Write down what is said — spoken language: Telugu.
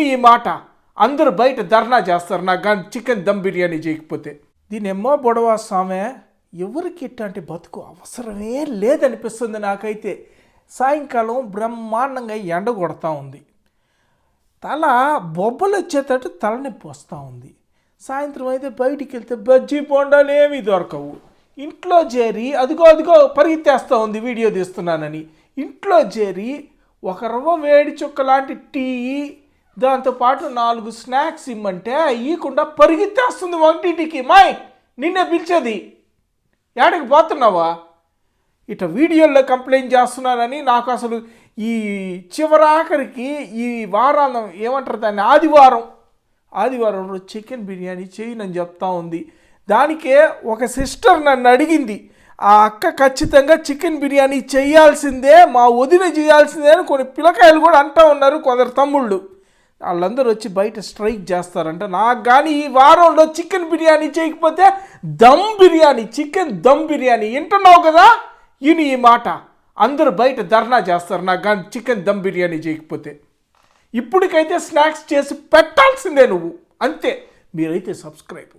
ఈయన ఈ మాట. అందరూ బయట ధర్నా చేస్తారు. నాకు కానీ చికెన్ దమ్ బిర్యానీ చేయకపోతే. దీనేమో బొడవా స్వామి ఎవరికి ఇట్లాంటి బతుకు అవసరమే లేదనిపిస్తుంది నాకైతే. సాయంకాలం బ్రహ్మాండంగా ఎండ కొడతా ఉంది. తల బొబ్బలు వచ్చేటట్టు తలనొప్పి వస్తూ ఉంది. సాయంత్రం అయితే బయటికి వెళ్తే బజ్జీ బొండాలు ఏమీ దొరకవు. ఇంట్లో చేరి అదిగో అదిగో పరిగెత్తేస్తూ ఉంది వీడియో తీస్తున్నానని. ఇంట్లో చేరి ఒక రవ్వ వేడి చుక్క లాంటి టీ దాంతోపాటు నాలుగు స్నాక్స్ ఇమ్మంటే ఇవ్వకుండా పరిగెత్తేస్తుంది వంటింటికి. మాయ్ నిన్నే పిలిచేది. ఏడకి పోతున్నావా? ఇట వీడియోల్లో కంప్లైంట్ చేస్తున్నానని నాకు అసలు ఈ చివరాఖరికి ఈ వారాంతం ఏమంటారు దాన్ని? ఆదివారం. ఆదివారం రోజు చికెన్ బిర్యానీ చేయనని చెప్తా ఉంది. దానికే ఒక సిస్టర్ నన్ను అడిగింది ఆ అక్క ఖచ్చితంగా చికెన్ బిర్యానీ చేయాల్సిందే మా వదిన చేయాల్సిందే అని కొన్ని పిల్లకాయలు కూడా అంటూ ఉన్నారు కొందరు తమ్ముళ్ళు. వాళ్ళందరూ వచ్చి బయట స్ట్రైక్ చేస్తారంట. నాకు కానీ ఈ వారంలో చికెన్ బిర్యానీ చేయకపోతే దమ్ బిర్యానీ చికెన్ దమ్ బిర్యానీ వింటున్నావు కదా? ఇని ఈ మాట. అందరూ బయట ధర్నా చేస్తారు నాకు కానీ చికెన్ దమ్ బిర్యానీ చేయకపోతే. ఇప్పటికైతే స్నాక్స్ చేసి పెట్టాల్సిందే నువ్వు. అంతే. మీరైతే సబ్స్క్రైబ్.